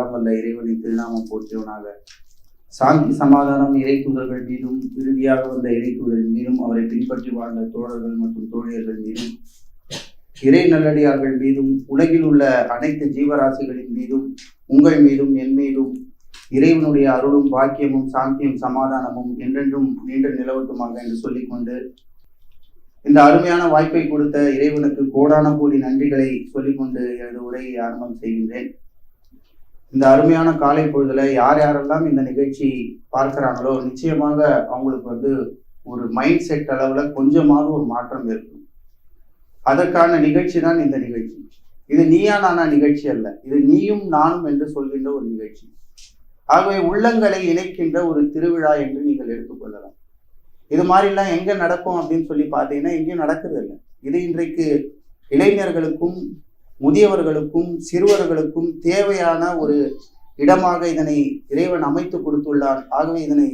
எல்லாம் வல்ல இறைவனின் திருநாமம் போற்றியவனாக. சாந்தி சமாதானம் இறை தூதர்கள் மீதும் இறுதியாக வந்த இறை தூதரின் மீதும் அவரை பின்பற்றி வாழ்ந்த தோழர்கள் மற்றும் தோழியர்கள் மீதும் இறை நல்லடியார்கள் மீதும் உலகில் உள்ள அனைத்து ஜீவராசிகளின் மீதும் உங்கள் மீதும் என் மீதும் இறைவனுடைய அருளும் பாக்கியமும் சாந்தியும் சமாதானமும் என்றென்றும் நீண்ட நிலவட்டுமாக என்று சொல்லிக்கொண்டு இந்த அருமையான வாய்ப்பை கொடுத்த இறைவனுக்கு கோடான கோடி நன்றிகளை சொல்லிக்கொண்டு எனது உரையை ஆரம்பம் செய்கின்றேன். இந்த அருமையான காலை பொழுதுல யார் யாரெல்லாம் இந்த நிகழ்ச்சி பார்க்கிறாங்களோ நிச்சயமாக அவங்களுக்கு வந்து ஒரு மைண்ட் செட் அளவுல கொஞ்சமாவது ஒரு மாற்றம் இருக்கும் அதற்கான நிகழ்ச்சி தான் இந்த நிகழ்ச்சி. இது நீயா நானா நிகழ்ச்சி அல்ல. இது நீயும் நானும் என்று சொல்கின்ற ஒரு நிகழ்ச்சி. ஆகவே உள்ளங்களை இணைக்கின்ற ஒரு திருவிழா என்று நீங்கள் எடுத்துக்கொள்ளலாம். இது மாதிரிலாம் எங்க நடக்கும் அப்படின்னு சொல்லி பார்த்தீங்கன்னா எங்கேயும் நடக்கிறது இல்லை. இது இன்றைக்கு இளைஞர்களுக்கும் முதியவர்களுக்கும் சிறுவர்களுக்கும் தேவையான ஒரு இடமாக இதனை இறைவன் அமைத்து கொடுத்துள்ளான். ஆகவே இதனை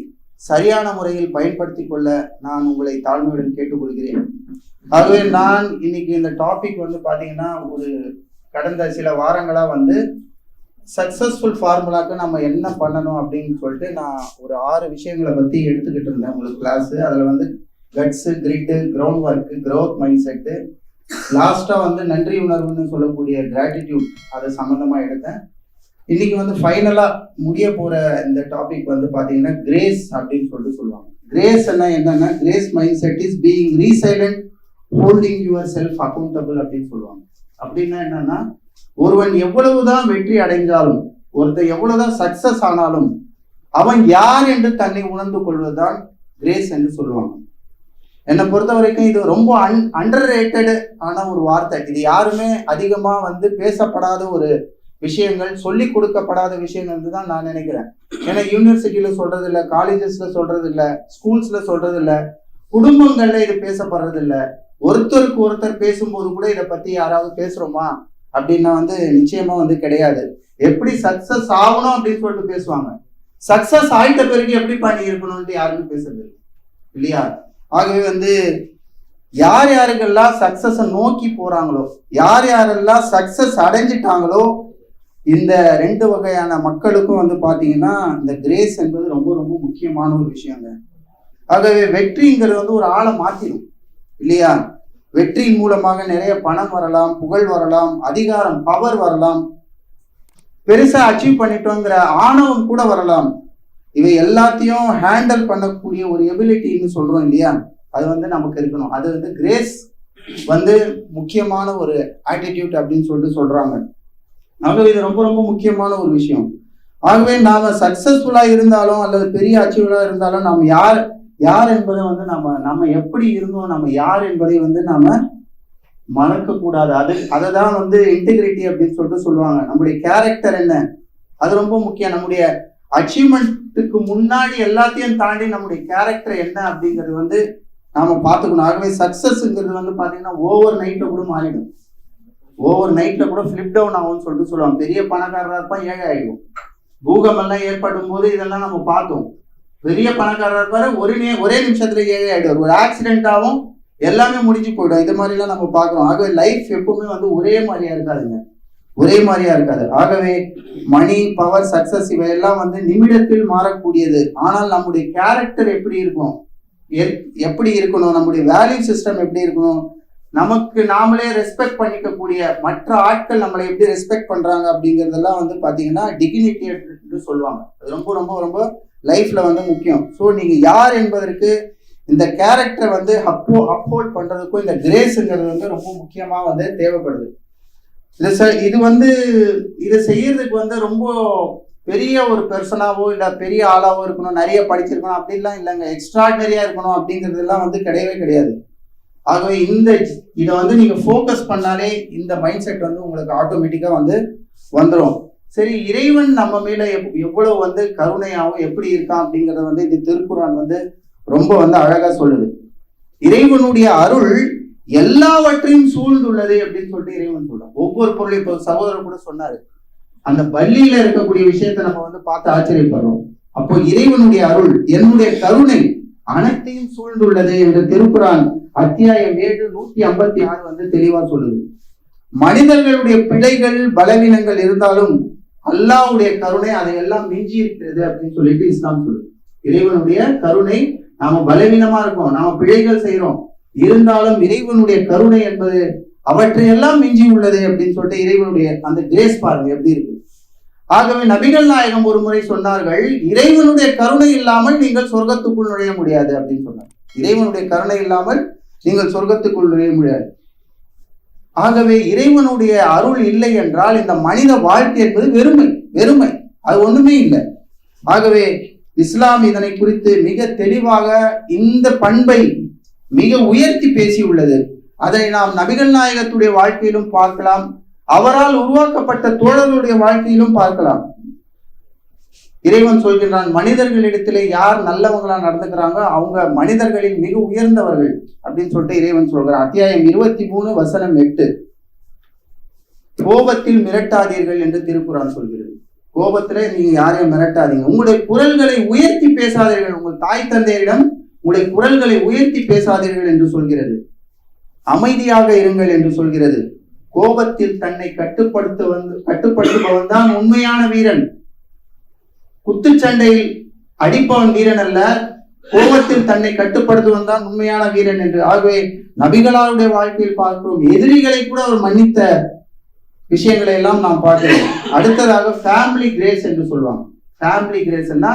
சரியான முறையில் பயன்படுத்தி கொள்ள நான் உங்களை தாழ்மையுடன் கேட்டுக்கொள்கிறேன். ஆகவே நான் இன்னைக்கு இந்த டாபிக் வந்து பார்த்தீங்கன்னா ஒரு கடந்த சில வாரங்களாக வந்து சக்சஸ்ஃபுல் ஃபார்முலாக்கு நம்ம என்ன பண்ணணும் அப்படின்னு சொல்லிட்டு நான் ஒரு ஆறு விஷயங்களை பற்றி எடுத்துக்கிட்டு இருந்தேன். உங்களுக்கு கிளாஸு அதில் வந்து guts grit ground work growth mindset லாஸ்டா வந்து நன்றி உணர்வுன்னு சொல்லக்கூடிய கிராட்டிடியூட் அது சம்மந்தமாக எடுத்தேன். இன்னைக்கு வந்து ஃபைனலாக முடிய போகிற இந்த டாபிக் வந்து பார்த்தீங்கன்னா கிரேஸ் அப்படின்னு சொல்லிட்டு சொல்லுவாங்க. கிரேஸ் என்ன என்னன்னா grace mindset is being resilient holding yourself accountable அப்படின்னு சொல்லுவாங்க. அப்படின்னா என்னன்னா ஒருவன் எவ்வளவுதான் வெற்றி அடைந்தாலும் ஒருத்தன் எவ்வளவுதான் சக்சஸ் ஆனாலும் அவன் யார் என்று தன்னை உணர்ந்து கொள்வதுதான் கிரேஸ் என்று சொல்லுவாங்க. என்னை பொறுத்த வரைக்கும் இது ரொம்ப அன் அண்டர் ரேட்டடு ஆன ஒரு வார்த்தை. இது யாருமே அதிகமாக வந்து பேசப்படாத ஒரு விஷயங்கள் சொல்லி கொடுக்கப்படாத விஷயங்கள் தான் நான் நினைக்கிறேன். ஏன்னா யூனிவர்சிட்டியில சொல்றது இல்லை காலேஜஸ்ல சொல்றது இல்லை ஸ்கூல்ஸ்ல சொல்றது இல்லை குடும்பங்கள்ல இது பேசப்படுறது இல்லை ஒருத்தருக்கு ஒருத்தர் பேசும்போது கூட இதை பத்தி யாராவது பேசுறோமா? அப்படின்னா வந்து நிச்சயமா வந்து கிடையாது. எப்படி சக்சஸ் ஆகணும் அப்படின்னு சொல்லிட்டு பேசுவாங்க. சக்சஸ் ஆயிட்ட பிறகு எப்படி பண்ணி இருக்கணும்னு யாருமே பேசுறது இல்லையா? ஆகவே வந்து யார் யாருக்கெல்லாம் சக்சஸை நோக்கி போகிறாங்களோ யார் யாரெல்லாம் சக்சஸ் அடைஞ்சிட்டாங்களோ இந்த ரெண்டு வகையான மக்களுக்கும் வந்து பார்த்தீங்கன்னா இந்த கிரேஸ் என்பது ரொம்ப ரொம்ப முக்கியமான ஒரு விஷயங்க. ஆகவே வெற்றிங்கிறது வந்து ஒரு ஆளை மாற்றிடும் இல்லையா? வெற்றியின் மூலமாக நிறைய பணம் வரலாம் புகழ் வரலாம் அதிகாரம் பவர் வரலாம். பெருசாக அச்சீவ் பண்ணிட்டோங்கிற ஆணவம் கூட வரலாம். இவை எல்லாத்தையும் ஹேண்டில் பண்ணக்கூடிய ஒரு எபிலிட்டின்னு சொல்றோம் இல்லையா? அது வந்து நமக்கு இருக்கணும். அது வந்து கிரேஸ் வந்து முக்கியமான ஒரு ஆட்டிடியூட் அப்படின்னு சொல்லிட்டு சொல்றாங்க. ஆகவே இது ரொம்ப ரொம்ப முக்கியமான ஒரு விஷயம். ஆகவே நாம சக்சஸ்ஃபுல்லா இருந்தாலும் அல்லது பெரிய அச்சீவலா இருந்தாலும் நாம் யார் யார் என்பதை வந்து நம்ம நம்ம எப்படி இருந்தோம் நம்ம யார் என்பதை வந்து நாம மறக்க கூடாது அது அதை தான் வந்து இன்டெகிரிட்டி அப்படின்னு சொல்லிட்டு சொல்லுவாங்க. நம்முடைய கேரக்டர் என்ன? அது ரொம்ப முக்கியம். நம்முடைய அச்சீவ்மெண்ட்டுக்கு முன்னாடி எல்லாத்தையும் தாண்டி நம்முடைய கேரக்டர் என்ன அப்படிங்கிறது வந்து நாம பார்த்துக்கணும். ஆகவே சக்சஸ்ங்கிறது வந்து பார்த்தீங்கன்னா ஓவர் நைட்டில் கூட மாறிடும். ஓவர் நைட்டில் கூட ஃபிளிப் டவுன் ஆகும்னு சொல்லிட்டு சொல்லுவாங்க. பெரிய பணக்காரராக இருப்பான் ஏழை ஆகிடும் பூகமெல்லாம் ஏற்படும் போது இதெல்லாம் நம்ம பார்த்தோம். பெரிய பணக்காரராக இருப்பார் ஒரு நே- ஒரே நிமிஷத்தில் ஏழை ஆகிடுவார் ஒரு ஆக்சிடென்ட் ஆகும் எல்லாமே முடிஞ்சு போயிடும். இது மாதிரிலாம் நம்ம பார்க்குறோம். ஆகவே லைஃப் எப்பவுமே வந்து ஒரே மாதிரியா இருக்காதுங்க. ஒரே மாதிரியா இருக்காது. ஆகவே மணி பவர் சக்சஸ் இவையெல்லாம் வந்து நிமிடத்தில் மாறக்கூடியது. ஆனால் நம்முடைய கேரக்டர் எப்படி இருக்கும்? எப்படி இருக்கணும்? நம்முடைய வேல்யூ சிஸ்டம் எப்படி இருக்கணும்? நமக்கு நாமளே ரெஸ்பெக்ட் பண்ணிக்கக்கூடிய மற்ற ஆட்கள் நம்மளை எப்படி ரெஸ்பெக்ட் பண்றாங்க அப்படிங்கறதெல்லாம் வந்து பாத்தீங்கன்னா டிகினிட்டி சொல்லுவாங்க. அது ரொம்ப ரொம்ப ரொம்ப லைஃப்ல வந்து முக்கியம். ஸோ நீங்க யார் என்பதற்கு இந்த கேரக்டரை வந்து அப்போ அப்ஹோல்ட் பண்றதுக்கும் இந்த கிரேஸ்ங்கிறது வந்து ரொம்ப முக்கியமா வந்து தேவைப்படுது. இது ச- இது வந்து இதை செய்யறதுக்கு வந்து ரொம்ப பெரிய ஒரு பெர்சனாவோ இல்ல பெரிய ஆளாவோ இருக்கணும். நிறைய படிச்சிருக்கணும். அப்படிலாம் இல்லைங்க. எக்ஸ்ட்ராடினரியா இருக்கணும் அப்படிங்கிறதுலாம் வந்து கிடையவே கிடையாது. ஆகவே இந்த இதை வந்து நீங்க ஃபோக்கஸ் பண்ணாலே இந்த மைண்ட் செட் வந்து உங்களுக்கு ஆட்டோமேட்டிக்கா வந்து வந்துடும் சரி இறைவன் நம்ம மேல எவ்- எவ்வளவு வந்து கருணையாகவும் எப்படி இருக்கான் அப்படிங்கறத வந்து இந்த திருக்குறான் வந்து ரொம்ப வந்து அழகா சொல்லுது. இறைவனுடைய அருள் எல்லாவற்றையும் சூழ்ந்துள்ளது அப்படின்னு சொல்லிட்டு இறைவன் சொல்றான். ஒவ்வொரு பொருளையும் இப்போ சகோதரர் கூட சொன்னாரு. அந்த பள்ளியில இருக்கக்கூடிய விஷயத்தை நம்ம வந்து பார்த்து ஆச்சரியப்படுறோம். அப்போ இறைவனுடைய அருள் என்னுடைய கருணை அனைத்தையும் சூழ்ந்துள்ளது என்று திருக்குறான் அத்தியாயம் ஏழு நூத்தி ஐம்பத்தி ஆறு வந்து தெளிவா சொல்லுது. மனிதர்களுடைய பிழைகள் பலவீனங்கள் இருந்தாலும் அல்லாவுடைய கருணை அதையெல்லாம் மிஞ்சி இருக்கிறது அப்படின்னு சொல்லிட்டு இஸ்லாம் சொல்லுது. இறைவனுடைய கருணை நாம பலவீனமா இருக்கோம் நாம பிழைகள் செய்யறோம் இருந்தாலும் இறைவனுடைய கருணை என்பது அவற்றையெல்லாம் மிஞ்சி உள்ளது அப்படின்னு சொல்லிட்டு இறைவனுடைய அந்த கிரேஸ் பாருங்க எப்படி இருக்கு? ஆகவே நபிகள் நாயகம் ஒரு முறை சொன்னார்கள் இறைவனுடைய கருணை இல்லாமல் நீங்கள் சொர்க்கத்துக்குள் நுழைய முடியாது அப்படின்னு சொன்னார் இறைவனுடைய கருணை இல்லாமல் நீங்கள் சொர்க்கத்துக்குள் நுழைய முடியாது. ஆகவே இறைவனுடைய அருள் இல்லை என்றால் இந்த மனித வாழ்க்கை என்பது வெறுமை வெறுமை. அது ஒண்ணுமே இல்லை. ஆகவே இஸ்லாம் இதனை குறித்து மிக தெளிவாக இந்த பண்பை மிக உயர்த்தி பேசியுள்ளது அதனை நாம் நபிகள் நாயகத்துடைய வாழ்க்கையிலும் பார்க்கலாம். அவரால் உருவாக்கப்பட்ட தோழர்களுடைய வாழ்க்கையிலும் பார்க்கலாம். இறைவன் சொல்கின்றான் மனிதர்களிடத்திலே யார் நல்லவங்களா நடந்துக்கிறாங்க அவங்க மனிதர்களில் மிக உயர்ந்தவர்கள் அப்படின்னு சொல்லிட்டு இறைவன் சொல்கிறான். அத்தியாயம் இருபத்தி மூணு வசனம் எட்டு. கோபத்தில் மிரட்டாதீர்கள் என்று திருக்குறான் சொல்கிறது. கோபத்துல நீங்க யாரையும் மிரட்டாதீங்க. உங்களுடைய குரல்களை உயர்த்தி பேசாதீர்கள். உங்கள் தாய் தந்தையரிடம் உங்களுடைய குரல்களை உயர்த்தி பேசாதீர்கள் என்று சொல்கிறது. அமைதியாக இருங்கள் என்று சொல்கிறது. கோபத்தில் தன்னை கட்டுப்படுத்த வந்து கட்டுப்படுத்துபவன் தான் உண்மையான வீரன். குத்துச்சண்டையில் அடிப்பவன் வீரன் அல்ல கோபத்தில் தன்னை கட்டுப்படுத்துவன் தான் உண்மையான வீரன் என்று. ஆகவே நபிகளாருடைய வாழ்க்கையில் பார்க்கிறோம் எதிரிகளை கூட அவர் மன்னித்த விஷயங்களை எல்லாம் நாம் பார்க்கிறோம். அடுத்ததாக ஃபேமிலி கிரேஸ் என்று சொல்லுவாங்க ஃபேமிலி கிரேஸ்னா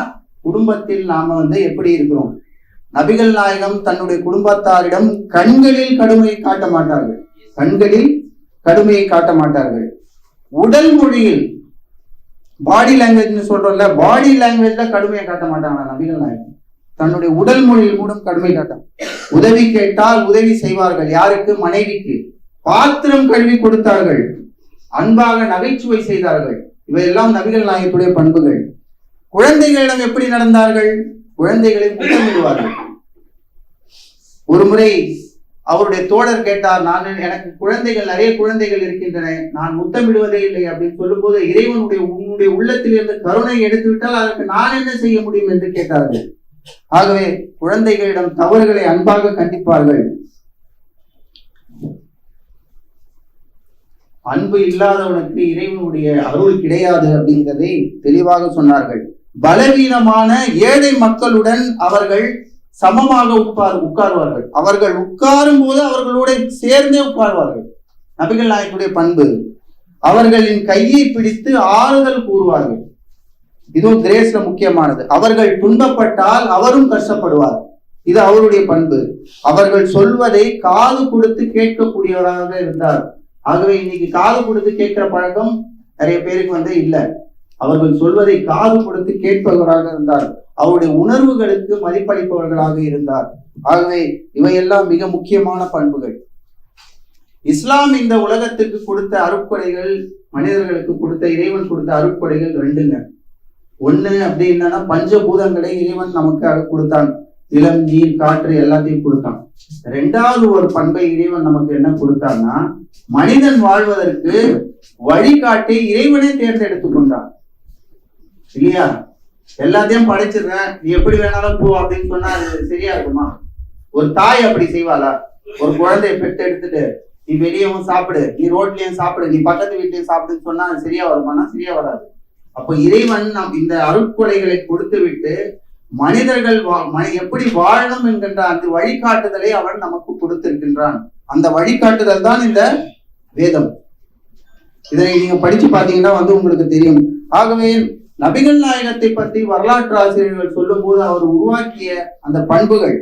குடும்பத்தில் நாம வந்து எப்படி இருக்கிறோம்? நபிகள் நாயகம் தன்னுடைய குடும்பத்தாரிடம் கண்களில் கடுமையை காட்ட மாட்டார்கள். கண்களில் கடுமையை காட்ட மாட்டார்கள். உடல் மொழியில் பாடி லாங்குவேஜ்னு சொல்றோம்ல பாடி லாங்குவேஜ்ல கடுமையை காட்ட மாட்டாங்க நபிகள் நாயகம். தன்னுடைய உடல் மொழியில் கூட கடுமை காட்டாங்க உதவி கேட்டால் உதவி செய்வார்கள். யாருக்கு? மனைவிக்கு. பாத்திரம் கழுவி கொடுத்தார்கள். அன்பாக நகைச்சுவை செய்தார்கள். இவையெல்லாம் நபிகள் நாயகத்துடைய பண்புகள். குழந்தைகளிடம் எப்படி நடந்தார்கள்? குழந்தைகளை முத்தமிடுவார்கள் ஒரு முறை அவருடைய தோழர் கேட்டார் நான் எனக்கு குழந்தைகள் நிறைய குழந்தைகள் இருக்கின்றன நான் முத்தமிடுவதே இல்லை அப்படின்னு சொல்லும்போது இறைவனுடைய உன்னுடைய உள்ளத்தில் இருந்து கருணை எடுத்து விட்டால் அதற்கு நான் என்ன செய்ய முடியும் என்று கேட்டார்கள். ஆகவே குழந்தைகளிடம் தவறுகளை அன்பாக கண்டிப்பார்கள். அன்பு இல்லாதவனுக்கு இறைவனுடைய அருள் கிடையாது அப்படிங்கிறதை தெளிவாக சொன்னார்கள். பலவீனமான ஏழை மக்களுடன் அவர்கள் சமமாக உட்கார் உட்காருவார்கள். அவர்கள் உட்காரும் போது அவர்களோட சேர்ந்தே உட்காருவார்கள். நபிகள் நாயக்குடைய பண்பு அவர்களின் கையை பிடித்து ஆறுதல் கூறுவார்கள். இதுவும் கிரேஸ்ல முக்கியமானது. அவர்கள் துன்பப்பட்டால் அவரும் கஷ்டப்படுவார். இது அவருடைய பண்பு. அவர்கள் சொல்வதை காது கொடுத்து கேட்கக்கூடியவராக இருந்தார். ஆகவே இன்னைக்கு காது கொடுத்து கேட்கிற பழக்கம் நிறைய பேருக்கு வந்து இல்லை. அவர்கள் சொல்வதை காது கொடுத்து கேட்பவராக இருந்தார். அவருடைய உணர்வுகளுக்கு மதிப்பளிப்பவர்களாக இருந்தார். ஆகவே இவையெல்லாம் மிக முக்கியமான பண்புகள். இஸ்லாம் இந்த உலகத்துக்கு கொடுத்த அருட்கொடைகள் மனிதர்களுக்கு கொடுத்த இறைவன் கொடுத்த அருட்கொடைகள் ரெண்டுங்க. ஒண்ணு அப்படி என்னன்னா பஞ்சபூதங்களை இறைவன் நமக்கு அரு- கொடுத்தான். நிலம் நீர் காற்று எல்லாத்தையும் கொடுத்தான். ரெண்டாவது ஒரு பண்பை இறைவன் நமக்கு என்ன கொடுத்தான்னா மனிதன் வாழ்வதற்கு வழிகாட்டி இறைவனை தேர்ந்தெடுத்துக் கொண்டான். இல்லையா? எல்லாத்தையும் படைச்சிடுறேன். நீ எப்படி வேணாலும் போ அப்படின்னு சொன்னா அது சரியா இருக்குமா? ஒரு தாய் அப்படி செய்வாளா? ஒரு குழந்தைய பெற்று எடுத்துட்டு நீ வெளியவும் சாப்பிடு. நீ ரோட்லயும் சாப்பிடு. நீ பக்கத்து வீட்லயும் சாப்பிடுன்னு சொன்னா அது சரியா வருமானா சரியா வராது. அப்போ இறைவன் நம் இந்த அருட்கொடைகளை கொடுத்து விட்டு மனிதர்கள் வா- எப்படி வாழணும் என்கின்ற அந்த வழிகாட்டுதலை அவன் நமக்கு கொடுத்திருக்கின்றான். அந்த வழிகாட்டுதல் தான் இந்த வேதம். இதனை நீங்க படிச்சு பாத்தீங்கன்னா வந்து உங்களுக்கு தெரியும். ஆகவே நபிகள் நாயகத்தை பற்றி வரலாற்று ஆசிரியர்கள் சொல்லும் போது அவர் உருவாக்கிய அந்த பண்புகள்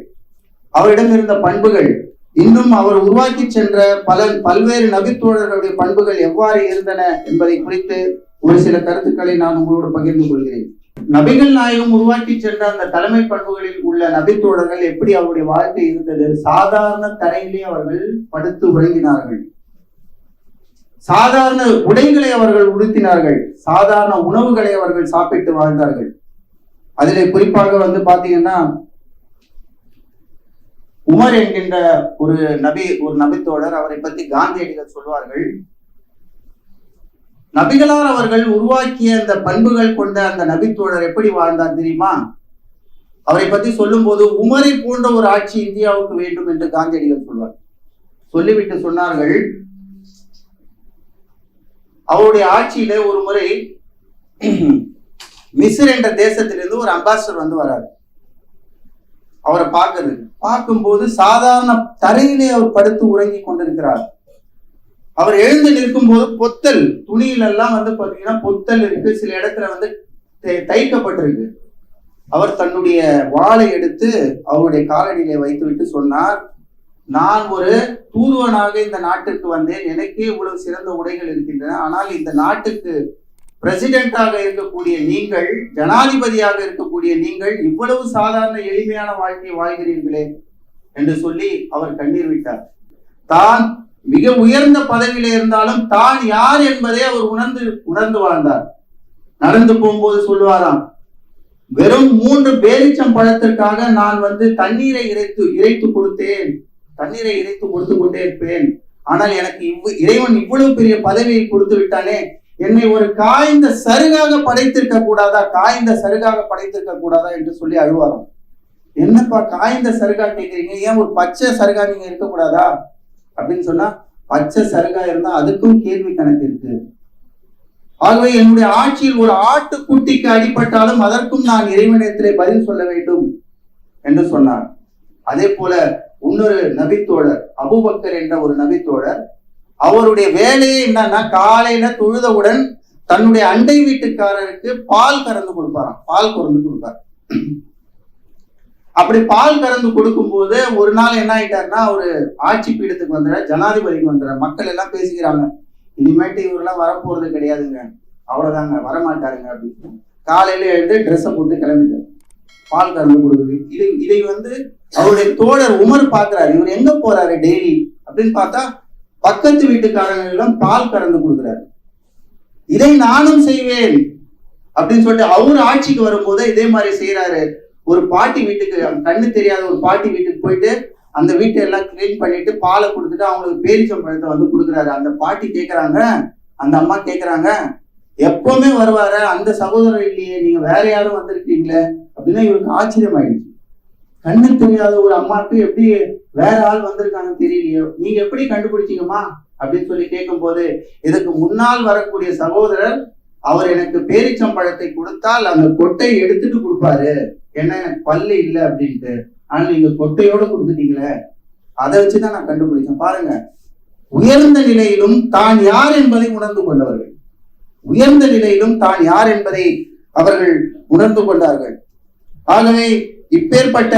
அவரிடம் இருந்த பண்புகள் இன்னும் அவர் உருவாக்கி சென்ற பல பல்வேறு நபித்தோழர்களுடைய பண்புகள் எவ்வாறு இருந்தன என்பதை குறித்து ஒரு சில கருத்துக்களை நான் உங்களோடு பகிர்ந்து கொள்கிறேன். நபிகள் நாயகம் உருவாக்கி சென்ற அந்த தலைமை பண்புகளில் உள்ள நபித்தோழர்கள் எப்படி அவருடைய வாழ்க்கை இருந்தது? சாதாரண தரையிலே அவர்கள் படுத்து உறங்கினார்கள். சாதாரண உடைகளை அவர்கள் உடுத்தினார்கள். சாதாரண உணவுகளை அவர்கள் சாப்பிட்டு வாழ்ந்தார்கள். அதிலே குறிப்பாக வந்து பாத்தீங்கன்னா உமர் என்கின்ற ஒரு நபி ஒரு நபித்தோழர் அவரை பத்தி காந்தியடிகள் சொல்வார்கள். நபிகளார் அவர்கள் உருவாக்கிய அந்த பண்புகள் கொண்ட அந்த நபித்தோழர் எப்படி வாழ்ந்தார் தெரியுமா? அவரை பத்தி சொல்லும்போது உமரை போன்ற ஒரு ஆட்சி இந்தியாவுக்கு வேண்டும் என்று காந்தியடிகள் சொல்வார் சொல்லிவிட்டு சொன்னார்கள் அவருடைய ஆட்சியில ஒரு முறை மிஸ்ர் என்ற தேசத்திலிருந்து ஒரு அம்பாசடர் வந்து வராரு. அவரை பார்க்கறது. பார்க்கும்போது சாதாரண தரையிலே அவர் படுத்து உறங்கி கொண்டிருக்கிறார். அவர் எழுந்து நிற்கும் போது பொத்தல் துணியில எல்லாம் வந்து பாத்தீங்கன்னா பொத்தல் இருக்கு. சில இடத்துல வந்து தை- தைக்கப்பட்டிருக்கு. அவர் தன்னுடைய வாளை எடுத்து அவருடைய காலடியிலே வைத்துவிட்டு சொன்னார் நான் ஒரு தூதுவனாக இந்த நாட்டிற்கு வந்தேன். எனக்கே இவ்வளவு சிறந்த உடைகள் இருக்கின்றன. ஆனால் இந்த நாட்டுக்கு பிரசிடென்டாக இருக்கக்கூடிய நீங்கள் ஜனாதிபதியாக இருக்கக்கூடிய நீங்கள் இவ்வளவு சாதாரண எளிமையான வாழ்க்கையை வாழ்கிறீர்களே என்று சொல்லி அவர் கண்ணீர் விட்டார். தான் மிக உயர்ந்த பதவியில இருந்தாலும் தான் யார் என்பதை அவர் உணர்ந்து உணர்ந்து வாழ்ந்தார். நடந்து போகும்போது சொல்லுவாராம் வெறும் மூன்று பேரிச்சம் பழத்திற்காக நான் வந்து தண்ணீரை இறைத்து இறைத்து கொடுத்தேன். தண்ணீரை இறைத்து கொடுத்து கொண்டே இருப்பேன். ஆனால் எனக்கு இவ் இறைவன் இவ்வளவு பெரிய பதவியை கொடுத்து விட்டானே என்னை ஒரு காய்ந்த சருகாக படைத்திருக்க கூடாதா காய்ந்த சருகாக படைத்திருக்க கூடாதா என்று சொல்லி அழுவாராம். என்னப்பா காய்ந்த சருகா கேக்குறீங்க ஏன் ஒரு பச்சை சருகா நீங்க இருக்கக்கூடாதா அப்படின்னு சொன்னா பச்சை சருகா இருந்தா அதுக்கும் கேள்வி கணக்கு இருக்கு. ஆகவே என்னுடைய ஆட்சியில் ஒரு ஆட்டுக்குட்டிக்கு அடிபட்டாலும் அதற்கும் நான் இறைவனிடத்திலே பதில் சொல்ல வேண்டும் என்று சொன்னார். அதே போல இன்னொரு நபித்தோழர் அபுபக்கர் என்ற ஒரு நபித்தோழர் அவருடைய வேலையே என்னன்னா காலையில தொழுதவுடன் தன்னுடைய அண்டை வீட்டுக்காரருக்கு பால் கறந்து கொடுப்பாராம். பால் கறந்து கொடுப்பார். அப்படி பால் கறந்து கொடுக்கும்போது ஒரு நாள் என்ன ஆயிட்டாருன்னா ஒரு ஆட்சி பீடத்துக்கு வந்துட ஜனாதிபதிக்கு வந்துட மக்கள் எல்லாம் பேசிக்கிறாங்க இனிமேட்டு இவரெல்லாம் வரப்போறது கிடையாதுங்க. அவ்வளவுதாங்க வரமாட்டாருங்க அப்படின்னு. காலையில எழுந்து ட்ரெஸ்ஸை போட்டு கிளம்பிட்டார். பால் கறந்து கொடுக்குது. இதை இதை வந்து அவருடைய தோழர் உமர் பார்க்கிறாரு. இவர் எங்க போறாரு டெய்லி? அப்படின்னு பார்த்தா பக்கத்து வீட்டுக்காரங்களிடம் பால் கறந்து கொடுக்குறாரு. இதை நானும் செய்வேன். அப்படின்னு சொல்லிட்டு அவர் ஆட்சிக்கு வரும்போது இதே மாதிரி செய்யறாரு ஒரு பாட்டி வீட்டுக்கு கண்ணு தெரியாத ஒரு பாட்டி வீட்டுக்கு போயிட்டு அந்த வீட்டை எல்லாம் கிளீன் பண்ணிட்டு பாலை கொடுத்துட்டு அவங்களுக்கு பேரிச்சம் பழத்தை வந்து கொடுக்குறாரு. அந்த பாட்டி கேட்குறாங்க அந்த அம்மா கேக்குறாங்க எப்பவுமே வருவாரு அந்த சகோதரர் இல்லையே நீங்க வேற யாரும் வந்திருக்கீங்களே அப்படின்னா இவருக்கு ஆச்சரியம் ஆயிடுச்சு கண்ணு தெரியாத ஒரு அம்மாவுக்கு எப்படி வேற ஆள் வந்திருக்காங்க தெரியலையோ நீங்க எப்படி கண்டுபிடிச்சீங்கம்மா? அப்படின்னு சொல்லி கேட்கும் போது இதுக்கு முன்னால் வரக்கூடிய சகோதரர் அவர் எனக்கு பேரிச்சம்பழத்தை கொடுத்தால் அந்த கொட்டையை எடுத்துட்டு கொடுப்பாரு. ஏன்னா எனக்கு பல்லு இல்லை அப்படின்ட்டு. ஆனா நீங்க கொட்டையோட கொடுத்துட்டீங்களே அதை வச்சுதான் நான் கண்டுபிடிச்சேன். பாருங்க உயர்ந்த நிலையிலும் தான் யார் என்பதை உணர்ந்து கொண்டவர்கள். உயர்ந்த நிலையிலும் தான் யார் என்பதை அவர்கள் உணர்ந்து கொண்டார்கள். ஆகவே இப்பேற்பட்ட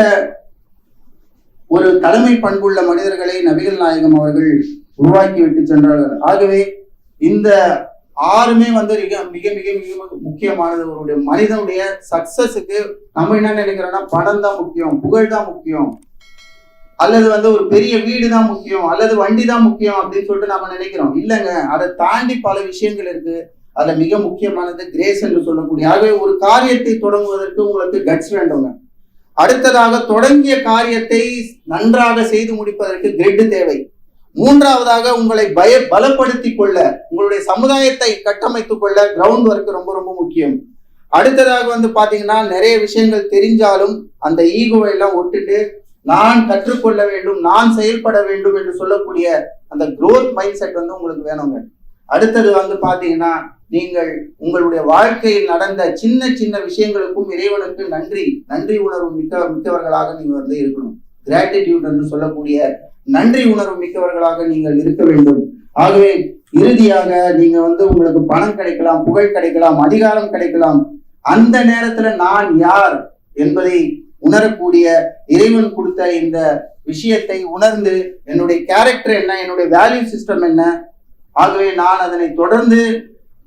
ஒரு தலைமை பண்புள்ள மனிதர்களை நபிகள் நாயகம் அவர்கள் உருவாக்கி விட்டு சென்றார்கள். ஆகவே இந்த ஆறுமே வந்து மிக மிக மிக மிக முக்கியமானது. அவருடைய மனிதனுடைய சக்சஸுக்கு நம்ம என்ன நினைக்கிறோம்னா பணம் தான் முக்கியம் புகழ் தான் முக்கியம். அல்லது வந்து ஒரு பெரிய வீடு தான் முக்கியம் அல்லது வண்டி தான் முக்கியம் அப்படின்னு சொல்லிட்டு நம்ம நினைக்கிறோம். இல்லைங்க அதை தாண்டி பல விஷயங்கள் இருக்கு. அதுல மிக முக்கியமானது கிரேஸ் என்று சொல்லக்கூடிய ஆகவே ஒரு காரியத்தை தொடங்குவதற்கு உங்களுக்கு கட்ஸ் வேண்டுங்க. அடுத்ததாக தொடங்கிய காரியத்தை நன்றாக செய்து முடிப்பதற்கு கிரிட் தேவை. மூன்றாவதாக உங்களை பய பலப்படுத்திக் கொள்ள உங்களுடைய சமுதாயத்தை கட்டமைத்துக் கொள்ள கிரவுண்ட் ஒர்க் ரொம்ப ரொம்ப முக்கியம். அடுத்ததாக வந்து பாத்தீங்கன்னா நிறைய விஷயங்கள் தெரிஞ்சாலும் அந்த ஈகோவை எல்லாம் விட்டுட்டு நான் கற்றுக்கொள்ள வேண்டும் நான் செயல்பட வேண்டும் என்று சொல்லக்கூடிய அந்த குரோத் மைண்ட் செட் வந்து உங்களுக்கு வேணுங்க. அடுத்தது வந்து பாத்தீங்கன்னா நீங்கள் உங்களுடைய வாழ்க்கையில் நடந்த சின்ன சின்ன விஷயங்களுக்கும் இறைவனுக்கு நன்றி நன்றி உணர்வு மிக்க மிக்கவர்களாக நீங்க வந்து இருக்கணும். கிராட்டிடியூட் என்று சொல்லக்கூடிய நன்றி உணர்வு மிக்கவர்களாக நீங்கள் இருக்க வேண்டும். ஆகவே இறுதியாக நீங்க வந்து உங்களுக்கு பணம் கிடைக்கலாம் புகழ் கிடைக்கலாம் அதிகாரம் கிடைக்கலாம். அந்த நேரத்துல நான் யார் என்பதை உணரக்கூடிய இறைவன் கொடுத்த இந்த விஷயத்தை உணர்ந்து என்னுடைய கேரக்டர் என்ன என்னுடைய வேல்யூ சிஸ்டம் என்ன ஆகவே நான் அதனை தொடர்ந்து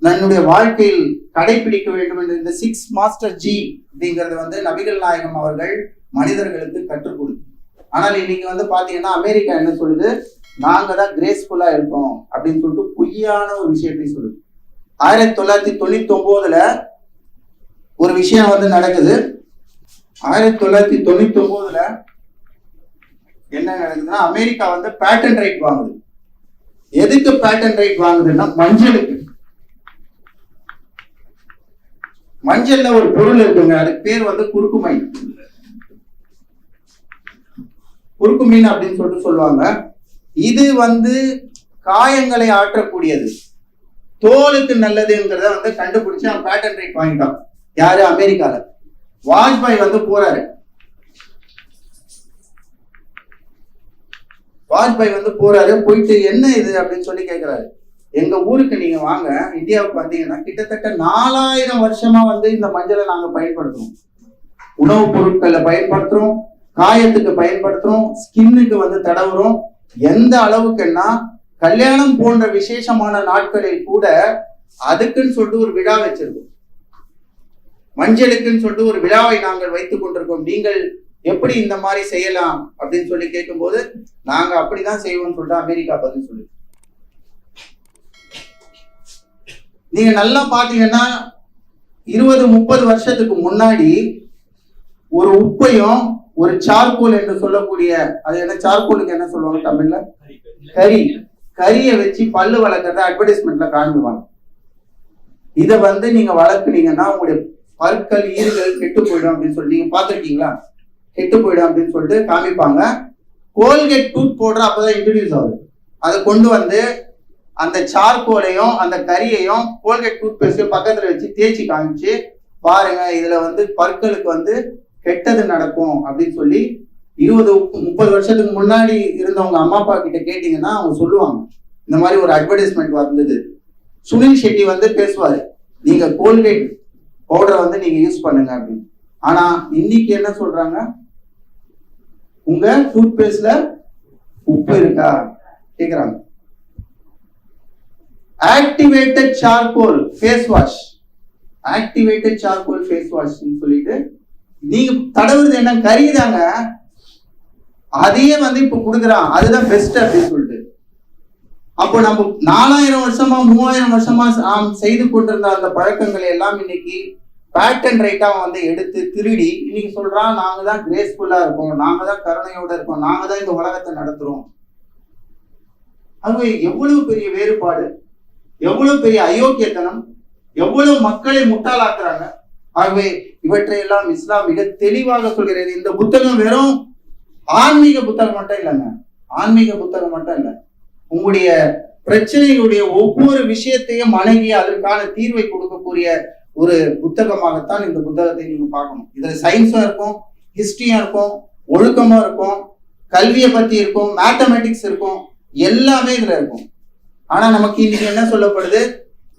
என்னுடைய வாழ்க்கையில் கடைபிடிக்க வேண்டும் என்று இந்த சிக்ஸ் மாஸ்டர் ஜி அப்படிங்கறது வந்து நபிகள் நாயகம் அவர்கள் மனிதர்களுக்கு கற்றுக் கொடுக்கும் ஆனால் இன்னைக்கு வந்து பாத்தீங்கன்னா அமெரிக்கா என்ன சொல்லுது? நாங்க தான் கிரேஸ்ஃபுல்லா இருக்கோம் அப்படின்னு சொல்லிட்டு பொய்யான ஒரு விஷயத்தை சொல்லுது. ஆயிரத்தி தொள்ளாயிரத்தி தொண்ணூத்தி ஒன்பதுல ஒரு விஷயம் வந்து நடக்குது. ஆயிரத்தி தொள்ளாயிரத்தி தொண்ணூத்தி ஒன்பதுல என்ன நடக்குதுன்னா அமெரிக்கா வந்து பேட்டன் ரைட் வாங்குது. எதுக்கு பேட்டன் ரைட் வாங்குதுன்னா மஞ்சளுக்கு. மஞ்சள்ல ஒரு பொருள் இருக்குங்க அதுக்கு பேர் வந்து குறுக்குமை குறுக்கு மீன் அப்படின்னு சொல்லிட்டு சொல்லுவாங்க. இது வந்து காயங்களை ஆற்றக்கூடியது. தோலுக்கு நல்லதுங்கிறத வந்து கண்டுபிடிச்சு அவன் பேட்டன் ரைட் வாங்கிட்டான். யாரு? அமெரிக்கால. வாஜ்பாய் வந்து போறாரு. வாஜ்பாய் வந்து போறாரு போயிட்டு என்ன இது அப்படின்னு சொல்லி கேட்கிறாரு எங்க ஊருக்கு நீங்க வாங்க இந்தியாவுக்கு வந்தீங்கன்னா கிட்டத்தட்ட நாலாயிரம் வருஷமா வந்து இந்த மஞ்சளை நாங்க பயன்படுத்துறோம். உணவுப் பொருட்களை பயன்படுத்துறோம் காயத்துக்கு பயன்படுத்துறோம் ஸ்கின்னுக்கு வந்து தடவுறோம். எந்த அளவுக்குன்னா கல்யாணம் போன்ற விசேஷமான நாட்களில் கூட அதுக்குன்னு சொல்லிட்டு ஒரு விழா வச்சிருக்கோம். மஞ்சளுக்குன்னு சொல்லிட்டு ஒரு விழாவை நாங்கள் வைத்துக் கொண்டிருக்கோம். நீங்கள் எப்படி இந்த மாதிரி செய்யலாம் அப்படின்னு சொல்லி கேட்கும்போது நாங்க அப்படிதான் செய்வோம்னு சொல்லிட்டு அமெரிக்கா பதில் சொல்லு நீங்க நல்லா பாத்தீங்கன்னா இருபது முப்பது வருஷத்துக்கு முன்னாடி ஒரு உப்பையும் ஒரு சார்கோல் என்று சொல்லக்கூடிய அது என்ன சார்கோலுக்கு என்ன சொல்லுவாங்க தமிழ்ல? கறி. கறியை வச்சு பல்லு வளர்க்கறத அட்வர்டைஸ்மெண்ட்ல காண்பிவாங்க இதை வந்து நீங்க வளர்க்குனீங்கன்னா உங்களுடைய பற்கள் ஈறுகள் கெட்டு போயிடும் அப்படின்னு சொல்லி நீங்க பாத்திருக்கீங்களா கெட்டு போயிடும் அப்படின்னு சொல்லிட்டு காமிப்பாங்க. கோல்கேட் டூத் போடுற அப்போதான் இன்ட்ரடியூஸ் ஆகுது. அதை கொண்டு வந்து அந்த சார்கோலையும் அந்த கறியையும் கோல்கேட் டூத் பேஸ்ட்டு பக்கத்துல வச்சு தேய்ச்சி காமிச்சு பாருங்க இதுல வந்து பற்களுக்கு வந்து கெட்டது நடக்கும் அப்படின்னு சொல்லி இருபது முப்பது வருஷத்துக்கு முன்னாடி இருந்தவங்க அம்மா அப்பா கிட்ட கேட்டீங்கன்னா அவங்க சொல்லுவாங்க. இந்த மாதிரி ஒரு அட்வர்டைஸ்மெண்ட் வந்தது. சுனில் ஷெட்டி வந்து பேசுவாரு நீங்க கோல்கேட் பவுடரை வந்து நீங்க யூஸ் பண்ணுங்க அப்படின்னு. ஆனா இன்னைக்கு என்ன சொல்றாங்க? உங்க டூத் பேஸ்ட்ல உப்பு இருக்கா? கேக்குறாங்க. Activated charcoal face wash activated charcoal face wash சொல்லிட்டு நீங்க தடவுறது என்ன? கறிதாங்க அதையே வந்து இப்ப கொடுக்குறான். அதுதான் பெஸ்ட் அப்படின்னு சொல்லிட்டு. அப்போ நம்ம நாலாயிரம் வருஷமா மூவாயிரம் வருஷமா செய்து கொண்டிருந்த அந்த பழக்கங்களை எல்லாம் இன்னைக்கு பேட்டன் ரைட்டாக வந்து எடுத்து திருடி இன்னைக்கு சொல்றான் நாங்க தான் கிரேஸ்ஃபுல்லாக இருக்கோம் நாங்க தான் கருணையோட இருக்கோம் நாங்க தான் இந்த உலகத்தை நடத்துகிறோம் அங்கே எவ்வளவு பெரிய வேறுபாடு எவ்வளவு பெரிய அயோக்கியத்தனம் எவ்வளவு மக்களை முட்டாளாக்குறாங்க. ஆகவே இவற்றையெல்லாம் இஸ்லாம் மிக தெளிவாக சொல்கிறது இந்த புத்தகம் வெறும் ஆன்மீக புத்தகம் மட்டும் இல்லைங்க ஆன்மீக புத்தகம் மட்டும் இல்லை. உங்களுடைய பிரச்சனைகளுடைய ஒவ்வொரு விஷயத்தையும் அணுகி அதற்கான தீர்வை கொடுக்கக்கூடிய ஒரு புத்தகமாகத்தான் இந்த புத்தகத்தை நீங்க பார்க்கணும். இதுல சயின்ஸும் இருக்கும் ஹிஸ்டரியும் இருக்கும் ஒழுக்கமும் இருக்கும் கல்வியை பத்தி இருக்கும் மேத்தமெட்டிக்ஸ் இருக்கும் எல்லாமே இதுல இருக்கும். ஆனா நமக்கு இன்னைக்கு என்ன சொல்லப்படுது?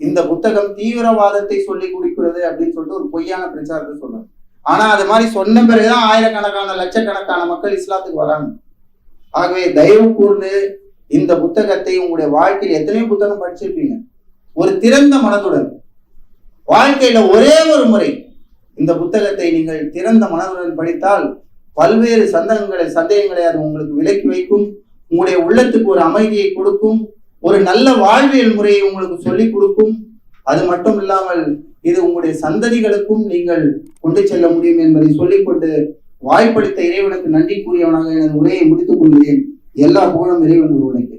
இந்த புத்தகம் தீவிரவாதத்தை சொல்லி குடிக்கிறது அப்படின்னு சொல்லிட்டு ஒரு பொய்யான பிரச்சாரத்தை சொல்றாங்க. ஆனா அது மாதிரி சொன்ன பிறகுதான் ஆயிரக்கணக்கான லட்சக்கணக்கான மக்கள் இஸ்லாத்துக்கு வராங்க. ஆகவே தயவு கூர்ந்து இந்த புத்தகத்தை உங்களுடைய வாழ்க்கையில் எத்தனையோ புத்தகம் படிச்சிருப்பீங்க. ஒரு திறந்த மனதுடன் வாழ்க்கையில ஒரே ஒரு முறை இந்த புத்தகத்தை நீங்கள் திறந்த மனதுடன் படித்தால் பல்வேறு சந்தகங்களை சந்தேகங்களை அது உங்களுக்கு விலக்கி வைக்கும். உங்களுடைய உள்ளத்துக்கு ஒரு அமைதியை கொடுக்கும். ஒரு நல்ல வாழ்வியல் முறையை உங்களுக்கு சொல்லிக் கொடுக்கும். அது மட்டும் இல்லாமல் இது உங்களுடைய சந்ததிகளுக்கும் நீங்கள் கொண்டு செல்ல முடியும் என்பதை சொல்லிக்கொண்டு வாய்ப்படுத்த இறைவனுக்கு நன்றி கூறியவனாக எனது உரையை முடித்துக் கொள்கிறேன். எல்லா புகழும் இறைவன் ஒருவனுக்கு